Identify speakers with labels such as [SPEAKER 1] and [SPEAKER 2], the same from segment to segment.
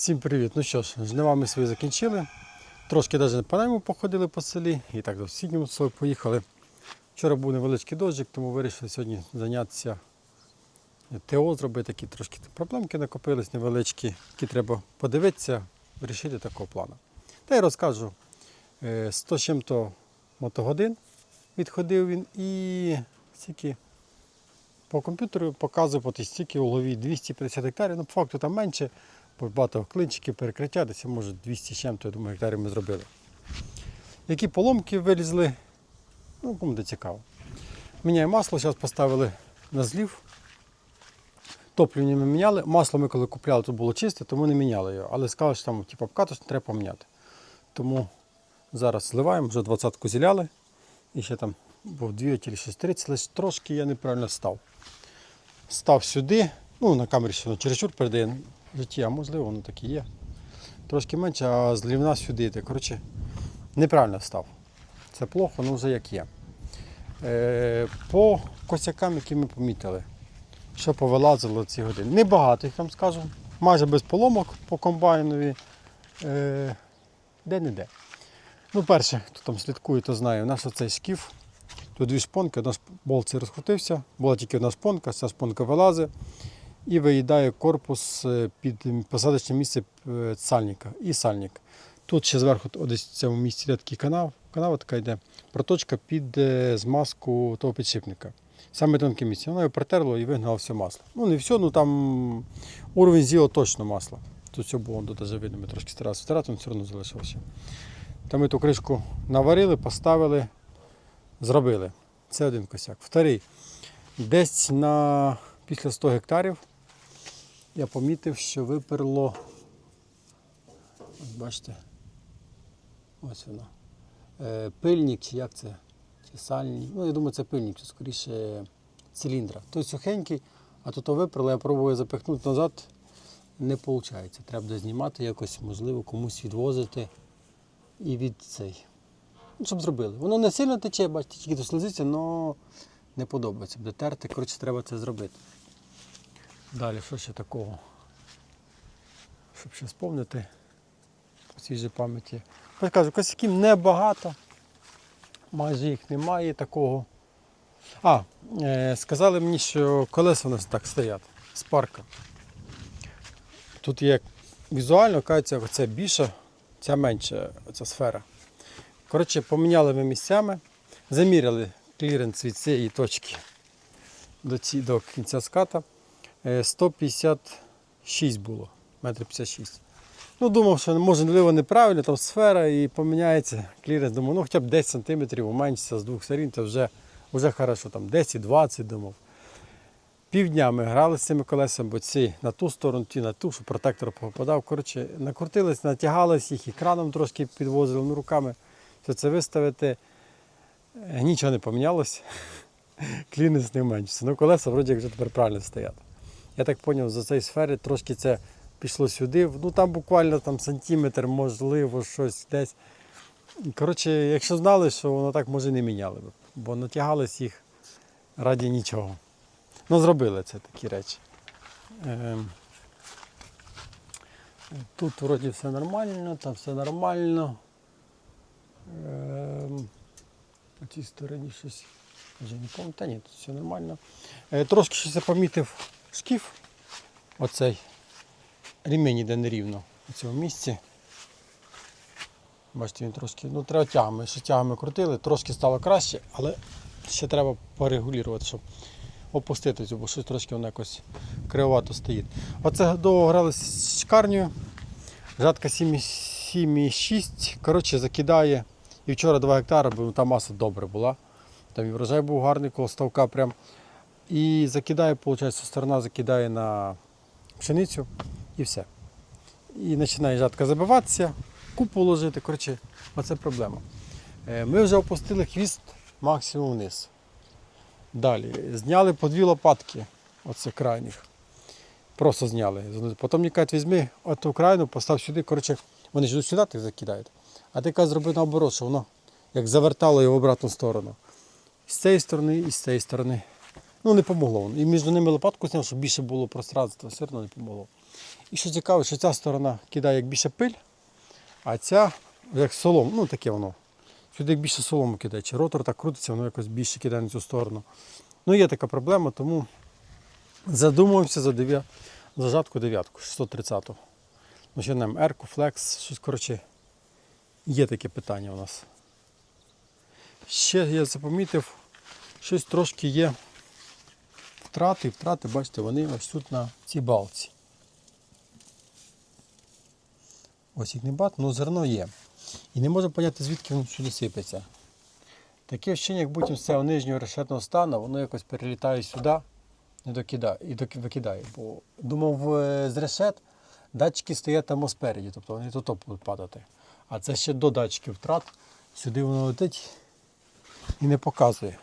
[SPEAKER 1] Всім привіт! Ну що ж, жнива ми свої закінчили. Трошки навіть по найму походили по селі і так до сусіднього село поїхали. Вчора був невеличкий дощик, тому вирішили сьогодні зайнятися ТО, зробити такі трошки проблемки накопились невеличкі, які треба подивитися, вирішити такого плану. Та й розкажу. Е, 100 з чим-то мотогодин відходив він і стільки по комп'ютеру показує по стільки у голові 250 гектарів, ну по факту там менше, багато клинчиків, перекриття, десь може 200 чим-то, я думаю, гектарів ми зробили. Які поломки вилізли, ну кому де цікаво. Міняємо масло, зараз поставили на злів. Топлення ми міняли. Масло ми коли купляли, то було чисте, тому не міняли його. Але сказали, що там типу, обкаточне треба поміняти. Тому зараз зливаємо, вже 20-ку зіляли. І ще там був 2 чи 630, лише трошки я неправильно став. Став сюди, ну на камері ще чересчур передає життя, можливо воно так і є. Трошки менше, а злівна сюди йде. Коротше, неправильно став. Це плохо, ну вже як є. Е, по косякам, які ми помітили, що повилазило ці години. Небагато їх там скажу, майже без поломок по комбайнові. Е, де-не-де. Ну, перше, хто там слідкує, то знає, у нас оцей шкіф. Тут дві шпонки, одна болт розкрутився, була тільки одна шпонка, ця шпонка вилазить і виїдає корпус е, під посадочне місце е, сальника і сальник. Тут ще зверху десь в цьому місці є канал, канава така йде, проточка під е, змазку того підшипника. Саме тонке місце. Воно його протерло і вигнало все масло. Ну не все, ну там уровень з'їло точно масло. Тут все було тут видно, ми трошки старалися втирати, але все одно залишилося. Та ми ту кришку наварили, поставили, зробили. Це один косяк. Вторий. Десь на після 100 гектарів я помітив, що виперло. От бачите. Ось воно. Е, пильник, чи як це? Чи сальник. Ну, я думаю, це пильник, це скоріше циліндра. Той сухенький, а тут виперло, я пробую запихнути назад. Не виходить. Треба буде знімати якось, можливо, комусь відвозити і від цей. Ну, щоб зробили. Воно не сильно тече, бачите, тільки то слизиться, але не подобається. Буде терти, коротше, треба це зробити. Далі, що ще такого? Щоб ще спомнити по свіжій пам'яті. Кажу, косяків небагато, майже їх немає такого. А, е, сказали мені, що колеса у нас так стоять з парка. Тут є візуально, кажеться, оце більше, ця менша ця сфера. Коротше, поміняли ми місцями, заміряли кліренс від цієї точки до, ці, до кінця ската. Е, 156 було, метр 56. Ну, думав, що можливо, неправильно, там сфера і поміняється кліренс. Думаю, ну хоча б 10 см уменшиться з двох сторін, це вже, вже хорошо, там 10-20 думав. Півдня ми грали з цими колесами, бо ці на ту сторону, ті на ту, щоб протектор попадав. Коротше, накрутились, натягались їх, екраном трошки підвозили, ну, руками все це виставити. Е, Нічого не помінялось. Клінець не меншиться. Ну, колеса вроді як вже тепер правильно стоять. Я так зрозумів, за цієї сфери трошки це пішло сюди. Ну там буквально там, сантиметр, можливо, щось десь. Коротше, якщо знали, що воно так може не міняли б, бо натягались їх раді нічого. Ну, зробили це такі речі. Ем, Тут вроді все нормально, там все нормально. Ем, По цій стороні щось. Вже не пам'ятаю, та ні, тут все нормально. Е, Трошки щось помітив шкіф. Оцей ремінь іде нерівно у цьому місці. Бачите, він трошки, ну треба тягами. Ще тягами крутили, трошки стало краще, але ще треба порегулювати, щоб опустити цю, бо щось трошки воно якось кривовато стоїть. Оце довго гралися з шкарнею. Жатка 7,6. Коротше, закидає. І вчора 2 гектари, бо там маса добре була. Там і врожай був гарний коло ставка прям. І закидає, виходить, сторона закидає на пшеницю і все. І починає жатка забиватися, купу ложити. Коротше, оце проблема. Е, Ми вже опустили хвіст максимум вниз. Далі. Зняли по дві лопатки, оце крайніх. Просто зняли. Потім мені кажуть, візьми оту крайну, постав сюди. Коротше, вони ж сюди так закидають. А ти кажуть, зроби наоборот, що воно як завертало його в обратну сторону. З цієї сторони і з цієї сторони. Ну, не помогло. І між ними лопатку зняв, щоб більше було пространства, все одно не помогло. І що цікаво, що ця сторона кидає як більше пиль, а ця як солом, ну таке воно. Сюди як більше солому кидає. Чи ротор так крутиться, воно якось більше кидає на цю сторону. Ну є така проблема, тому задумуємося за, дев'я... за жатку дев'ятку, 630-ту. Ну, ще нам Ерку, Флекс, щось коротше. Є таке питання у нас. Ще я запомітив, щось трошки є втрати, втрати, бачите, вони ось тут на цій балці. Ось їх не багато, але зерно є. І не можу зрозуміти, звідки воно сюди сипеться. Таке вчення, як будь з цього нижнього решетного стану, воно якось перелітає сюди не докидає, і викидає. Бо думав, е, з решет датчики стоять там спереді, тобто вони тут будуть падати. А це ще до датчиків втрат. Сюди воно летить і не показує.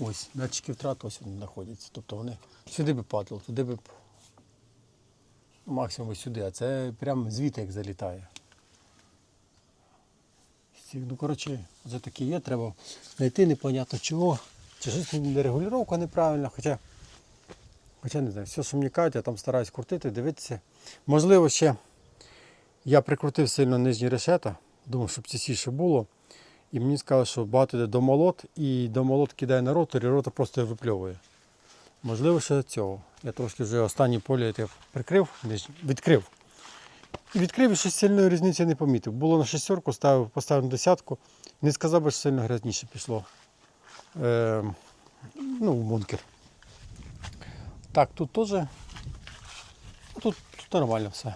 [SPEAKER 1] Ось, датчики втрат ось вони знаходяться. Тобто вони сюди би падали, туди би б максимум сюди, а це прямо звідти як залітає. Ну, коротше, це таке є, треба знайти непонятно чого. Чи щось регулювання неправильна, хоча, хоча не знаю, все, кажуть, я там стараюсь крутити, дивитися. Можливо, ще я прикрутив сильно нижні решета, думав, щоб частіше було. І мені сказали, що багато йде домолот, і домолот кидає на ротор, і ротор просто випльовує. Можливо, ще цього. Я трошки вже останнє поле я прикрив, відкрив. І відкрив і щось сильної різниці не помітив. Було на шестерку, ставив, поставив на десятку. Не сказав би, що сильно грязніше пішло. Е, ну, в бункер. Так, тут теж. Тут, тут нормально все.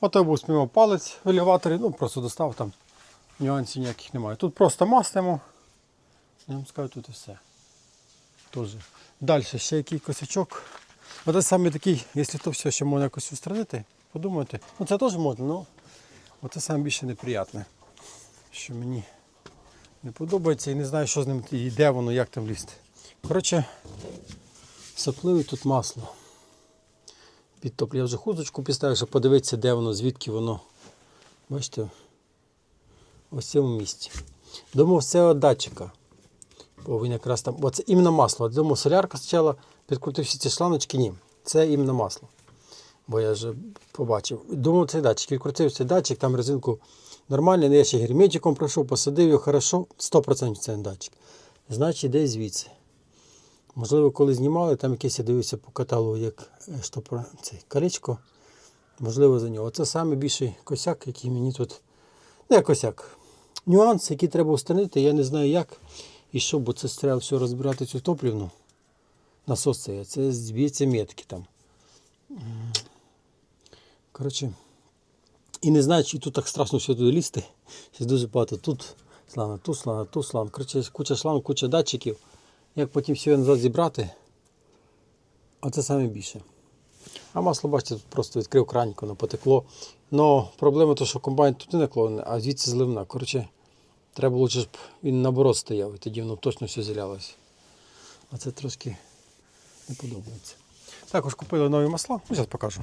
[SPEAKER 1] Ото був спіймав палець в елеваторі, ну просто достав там. Нюансів ніяких немає. Тут просто мастимо. Я вам скажу, тут і все. Тоже. Далі ще який косячок. Оце саме такий, якщо то все ще можна якось устранити, подумайте. Ну це теж можна, але оце саме більше неприятне. Що мені не подобається і не знаю, що з ним і де воно, як там лізти. Коротше, сапливе тут масло. Підтоплю. Я вже хузочку підставив, щоб подивитися, де воно, звідки воно. Бачите? Ось цьому місці. Думав, це від датчика. Бо він якраз там. Оце іменно масло. Думав, солярка спочатку підкрутив всі ці шланочки. Ні, це іменно масло. Бо я вже побачив. Думав, цей датчик. Відкрутив цей датчик, там резинку нормально, я ще герметиком пройшов, посадив його хорошо, 100% це не датчик. Значить, десь звідси. Можливо, коли знімали, там якесь я дивився по каталогу, як е, штопор, цей колечко. Можливо, за нього. Це саме більший косяк, який мені тут. Ну, як косяк. Нюанс, який треба устранити, я не знаю як і що, бо це треба все розбирати цю топлівну. Насос це, це зб'ється метки там. Коротше. І не знаю, чи тут так страшно все туди лізти. Щось дуже багато тут слана, тут слана, тут слана. Коротше, куча шланг, куча датчиків. Як потім все назад зібрати, оце саме більше. А масло, бачите, тут просто відкрив кранік, воно потекло. Но проблема то, що комбайн тут не наклонений, а звідси зливна. Коротше, треба було, щоб він наоборот стояв, і тоді воно точно все зілялося. А це трошки не подобається. Також купили нові масла, ну, зараз покажу.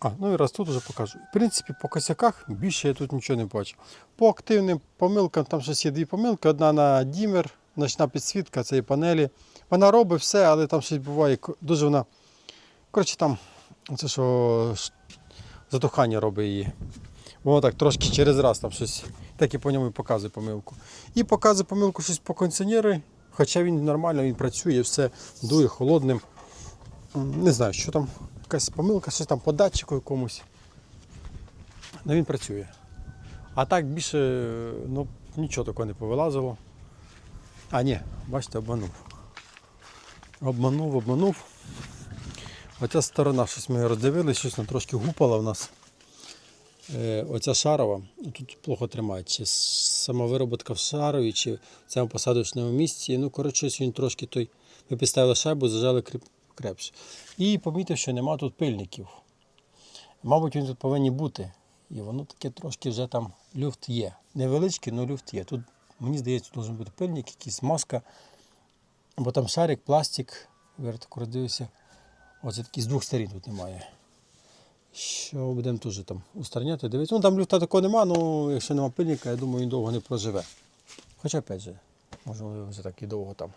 [SPEAKER 1] А, ну і раз тут вже покажу. В принципі, по косяках більше я тут нічого не бачу. По активним помилкам, там щось є дві помилки. Одна на дімер, ночна підсвітка цієї панелі. Вона робить все, але там щось буває. Дуже вона. Коротше, там це що затухання робить її. Воно так трошки через раз там щось. Так і по ньому і показує помилку. І показує помилку щось по кондиціонері, хоча він нормально, він працює, все дує холодним. Не знаю, що там, якась помилка, щось там по датчику якомусь. Ну він працює. А так більше ну, нічого такого не повилазило. А, ні, бачите, обманув. Обманув, обманув. Оця сторона, щось ми роздивилися, щось вона трошки гупала в нас. Е, оця шарова, тут плохо тримає, чи сама вироботка в шарові, чи в цьому посадочному місці. Ну, коротше, він трошки той. Ми підставили шайбу, зажали крепше. І помітив, що нема тут пильників. Мабуть, він тут повинні бути. І воно таке трошки вже там люфт є. Невеличкий, але люфт є. Тут, мені здається, тут має бути пильник, якийсь маска. Бо там шарик, пластик, я так роздивився. Оце такий з двох сторін тут немає. Що будемо теж там устраняти, дивитися. Ну там люфта такого нема, ну якщо нема пильника, я думаю, він довго не проживе. Хоча опять же, можливо, вже так і довго там.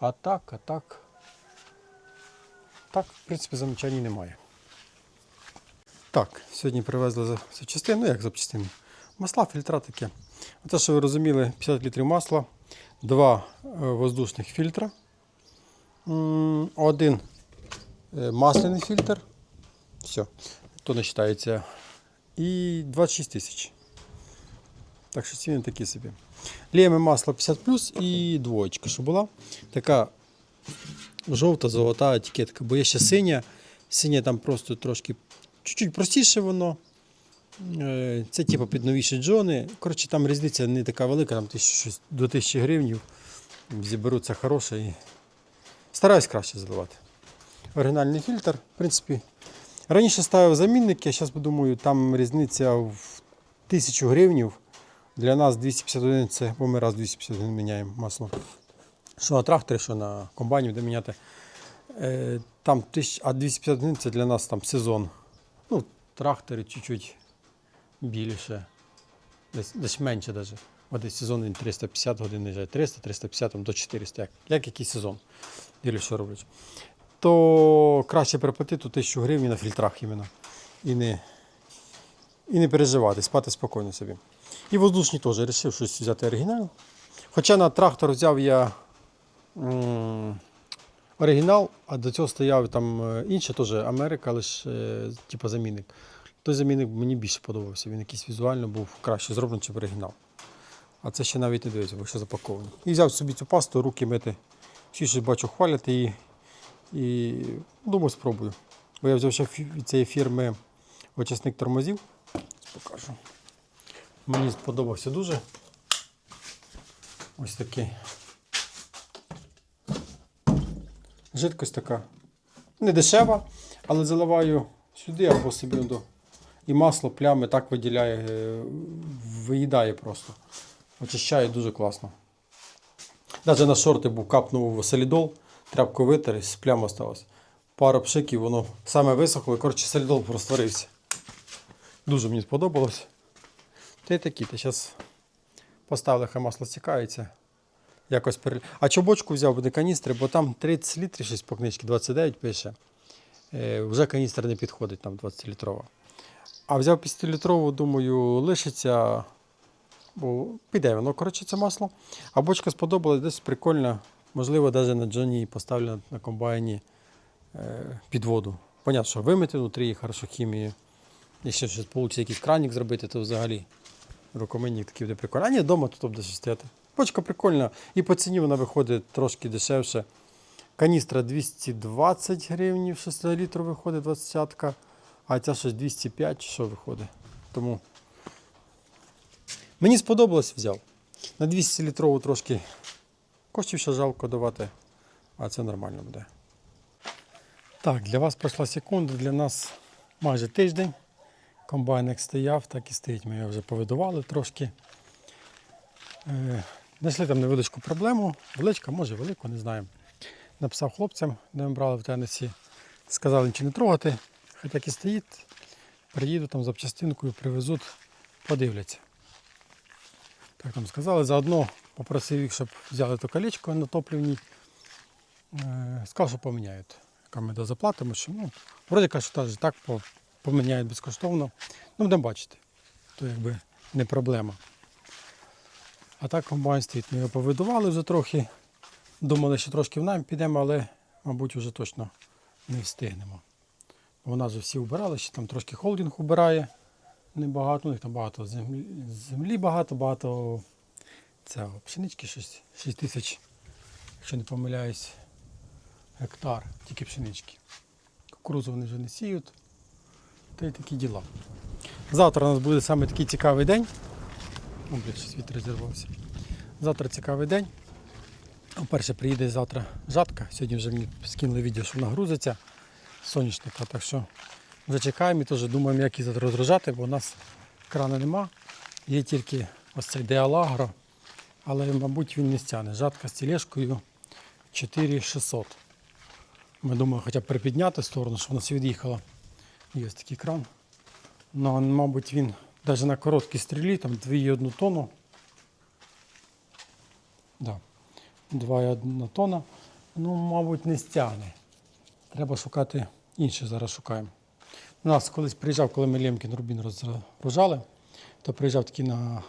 [SPEAKER 1] А так, а так. так, в принципі, замечань немає. Так, сьогодні привезли за запчастини, ну як запчастини? Масла, фільтра таке. Оце, що ви розуміли, 50 літрів масла, два е, воздушних фільтра, один масляний фільтр. Все, то не вважається. І 26 тисяч. Так що ціни такі собі. Ліємо масло 50 і двоєчка, що була. Така жовта, золота етикетка, бо є ще синя. Синя там просто трошки чуть-чуть простіше воно. Е, Це типу під новіші джони. Коротше, там різниця не така велика, там щось до 1000 гривень. Зіберуться хороше і стараюсь краще заливати. Оригінальний фільтр, в принципі. Раніше ставив замінники, а зараз думаю, там різниця в 1000 гривень. Для нас 251 це, бо ми раз 251 міняємо масло. Що на тракторі, що на комбайні буде міняти. Е, Там а 251 це для нас там сезон. Ну, трактори чуть-чуть більше. Десь, десь менше навіть. Один сезон він 350 годин 300, 350 там, до 400. Як, як який сезон. Ділю, що роблять. То краще приплатити ту 1000 гривень на фільтрах іменно. І не, і не переживати, спати спокійно собі. І воздушні теж вирішив щось взяти оригінал. Хоча на трактор взяв я м, оригінал, а до цього стояв там е, інше, теж Америка, лише е, типу замінник. Той замінник мені більше подобався. Він якийсь візуально був краще зроблений, ніж оригінал. А це ще навіть не дивиться, бо ще запакований. І взяв собі цю пасту, руки мити. Всі щось бачу, хвалять її. І думаю, спробую. Бо я взяв ще від цієї фірми очисник тормозів. Покажу. Мені сподобався дуже. Ось такий. Жидкость така. Не дешева, але заливаю сюди або собі до. І масло, плями так виділяє, е, виїдає просто. Очищає дуже класно. Навіть на шорти був капнув солідол, тряпку витер, і з плям. Пара пшиків, воно саме висохло, і коротше солідол розтворився. Дуже мені сподобалось. Та й такі, та зараз поставили, хай масло стікається. Якось пере... А чобочку взяв буде каністри, бо там 30 літрів щось по книжці, 29 пише. Е, вже каністра не підходить, там 20-літрова. А взяв 50-літрову, думаю, лишиться, бо піде воно, коротше, це масло. А бочка сподобалась, десь прикольно. Можливо, навіть на Джоні поставлю на комбайні е, під воду. Понятно, що вимити внутрі хорошо хімію. Якщо щось вийде якийсь кранік зробити, то взагалі рукомийник такий буде прикольний. А ні, вдома тут буде стояти. Бочка прикольна. І по ціні вона виходить трошки дешевше. Каністра 220 гривень, 6 літрів виходить 20 а ця щось 205, що виходить. Тому мені сподобалось, взяв. На 200 літрову трошки коштів ще жалко давати, а це нормально буде. Так, для вас пройшла секунда, для нас майже тиждень. Комбайн як стояв, так і стоїть. Ми його вже повидували трошки. Е, Знайшли там невеличку проблему. Величка, може велику, не знаю. Написав хлопцям, де ми брали в Теннесі. Сказали нічого не трогати. Хай так і стоїть. Приїду там запчастинкою, привезуть, подивляться. Так там сказали. Заодно попросив їх, щоб взяли то колечко на топливній. Е, Сказав, що поміняють. Ми дозаплатимо, що ну, вроді кажуть, що так поміняють безкоштовно. Ну, будемо бачити. То якби не проблема. А так комбайн стоїть. Ми його повидували вже трохи. Думали, що трошки в найм підемо, але, мабуть, вже точно не встигнемо. У нас вже всі вбирали, ще там трошки холдинг убирає. Небагато, у них там багато землі, землі багато, багато цього, пшенички, щось 6 тисяч, якщо не помиляюсь, гектар, тільки пшенички. Кукурузу вони вже не сіють. Та й такі діла. Завтра у нас буде саме такий цікавий день. О, блядь, щось вітер зірвався. Завтра цікавий день. Перше приїде завтра жатка. Сьогодні вже мені скинули відео, що вона грузиться соняшника. Так що вже чекаємо і теж думаємо, як її завтра розгружати, бо у нас крана нема. Є тільки ось цей Деалагро, але, мабуть, він не стягне. Жатка з тілешкою 4600. Ми думаємо хоча б припідняти сторону, щоб вона від'їхала. Є ось такий кран. Ну, мабуть, він навіть на короткій стрілі, там 2,1 тонну. Да. 2,1 тонна. Ну, мабуть, не стягне. треба шукати інше. Зараз шукаємо. У нас колись приїжджав, коли ми Лємкін Рубін розгружали, то приїжджав такий на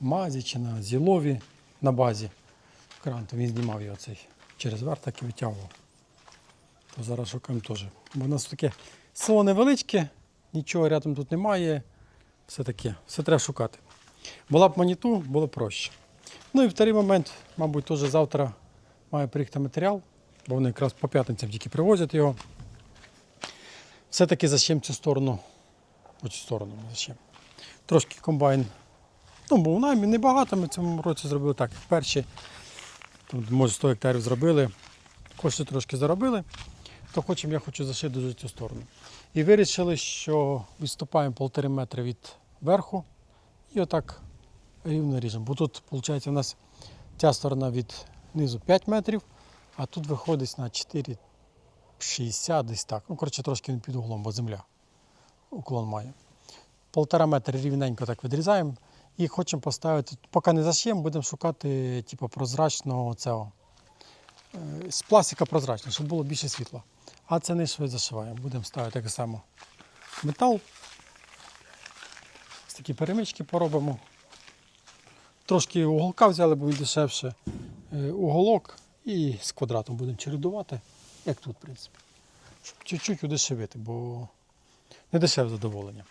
[SPEAKER 1] Мазі чи на Зілові на базі. Кран, то він знімав його цей через верх так і витягував. То зараз шукаємо теж. Бо у нас таке село невеличке, нічого рядом тут немає. Все таке, все треба шукати. Була б маніту, було проще. Ну і вторий момент, мабуть, теж завтра має приїхати матеріал, бо вони якраз по п'ятницям тільки привозять його. Все-таки зачем цю сторону? Оцю сторону зачем. Трошки комбайн. Ну, був наймі небагато, ми в цьому році зробили так. Перші, може 100 гектарів зробили, кошти трошки заробили, то хочемо, я хочу зашити дуже цю сторону. І вирішили, що відступаємо полтори метри від верху і отак рівно ріжемо. Бо тут, виходить, у нас ця сторона від низу 5 метрів, а тут виходить на 4,60 десь так. Ну, коротше, трошки під углом, бо земля уклон має. Полтора метра рівненько так відрізаємо і хочемо поставити, поки не зашиємо, будемо шукати типу, прозрачного цього. е, З пластика прозрачного, щоб було більше світла. А це не швидко зашиваємо. Будемо ставити так само метал. Ось такі перемички поробимо. Трошки уголка взяли, бо він дешевше. Е, Уголок і з квадратом будемо чередувати, як тут, в принципі. Щоб чуть-чуть удешевити, бо не дешеве задоволення.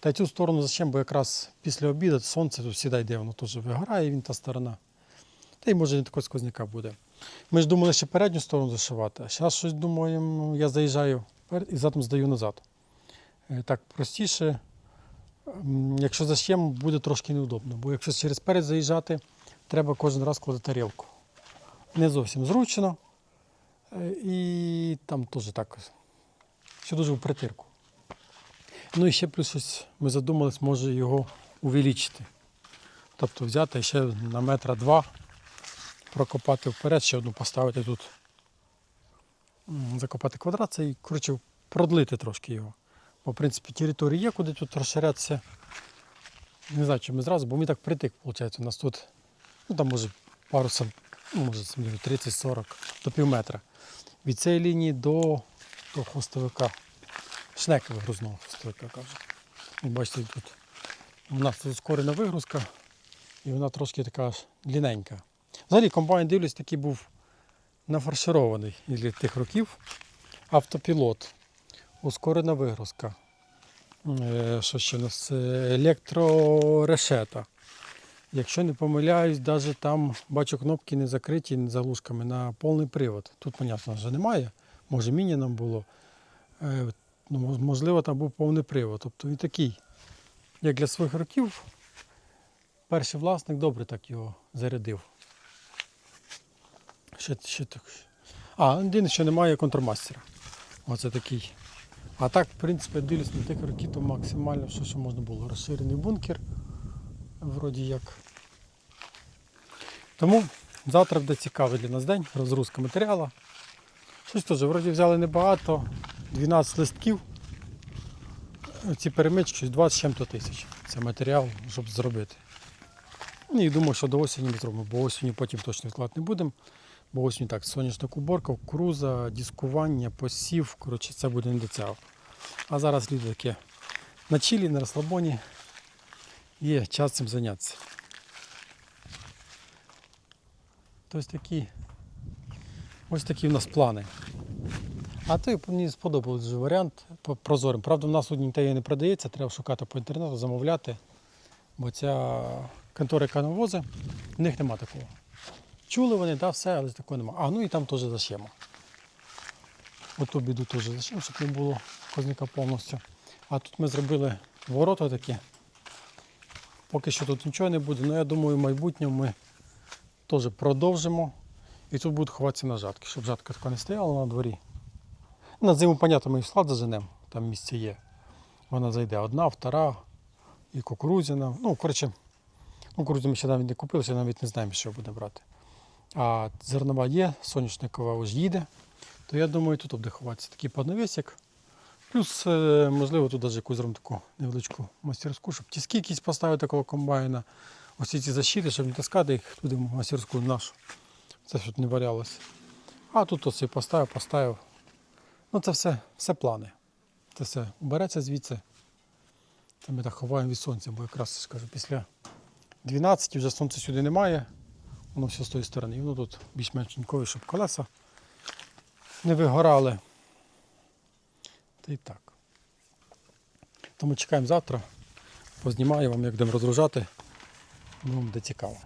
[SPEAKER 1] Та цю сторону зачем, бо якраз після обіду сонце тут всі йде, воно теж вигорає, він та сторона. Та й може не такого сквозняка буде. Ми ж думали ще передню сторону зашивати, а зараз щось думаємо, я заїжджаю вперед і задом здаю назад. Е, Так простіше. Якщо заш'ємо, буде трошки неудобно, бо якщо через перед заїжджати, треба кожен раз кладати тарілку. Не зовсім зручно. Е, І там теж так. Все дуже в притирку. Ну і ще плюс щось ми задумались, може його увеличити. Тобто взяти ще на метра два, прокопати вперед, ще одну поставити тут. Закопати квадрат це і коротше продлити трошки його. Бо, в принципі, території є, куди тут розширятися. Не знаю, чи ми зразу, бо ми так притик, виходить. У нас тут, ну там може пару сам, ну, може 30-40 до пів метра. Від цієї лінії до, до хвостовика. Шнеки вигрузного кажуть. І бачите, тут у нас тут скорена вигрузка, і вона трошки така аж. Взагалі комбайн дивлюсь, такий був нафарширований для тих років. Автопілот, ускорена вигрузка. Е, Що ще у нас? Е, Електрорешета. Якщо не помиляюсь, навіть там бачу кнопки не закриті заглушками на повний привод. Тут, понятно, вже немає. Може, міні нам було. Ну, можливо, там був повний привод. Тобто він такий, як для своїх років, перший власник добре так його зарядив. Ще, ще так. А, єдине, що немає контрмастера. Оце такий. А так, в принципі, дивлюсь на тих років, то максимально все, що можна було. Розширений бункер. Вроді як. Тому завтра буде цікавий для нас день, розгрузка матеріалу. Щось теж, вроді взяли небагато, 12 листків. Ці перемички 20 з чим-то тисяч. Це матеріал, щоб зробити. Ну, І думаю, що до осені ми зробимо, бо осінню потім точно відклад не будемо. Бо осінню так, сонячна куборка, кукуруза, дискування, посів. Коротше, це буде не до цього. А зараз люди таке на чилі, на розслабоні. Є час цим зайнятися. Тобто такі, ось такі в нас плани. А то мені сподобався варіант прозорим. Правда, в нас ніде не продається, треба шукати по інтернету, замовляти. Бо ця контора, яка навозить, в них нема такого. Чули вони, да, все, але такого нема. А, ну і там теж зашиємо. Оту біду теж зашиємо, щоб не було козника повністю. А тут ми зробили ворота такі. Поки що тут нічого не буде, але я думаю, в майбутньому ми теж продовжимо. І тут будуть ховатися на жатки, щоб жатка така не стояла на дворі. На зиму, понятно, ми і в склад там місце є. Вона зайде одна, втора і кукурудзяна. Ну, коротше, ну, ми ще навіть не купили, ще навіть не знаємо, що буде брати. А зернова є, соняшникова ось їде, то я думаю, тут буде ховатися такий поднавісик. Плюс, е, можливо, тут навіть якусь таку невеличку мастерську, щоб тіски якісь поставити такого комбайна. Ось ці защити, щоб не таскати їх туди в мастерську нашу. Це щоб не валялося. А тут оце поставив, поставив. Ну, це все, все плани. Це все береться звідси. Це ми так ховаємо від сонця, бо якраз я ж кажу, після 12 вже сонця сюди немає. Воно все з тої сторони. І воно тут більш-менш тінькове, щоб колеса не вигорали. Та й так. Тому чекаємо завтра. Познімаю вам, як будемо розгружати. Ну, буде цікаво.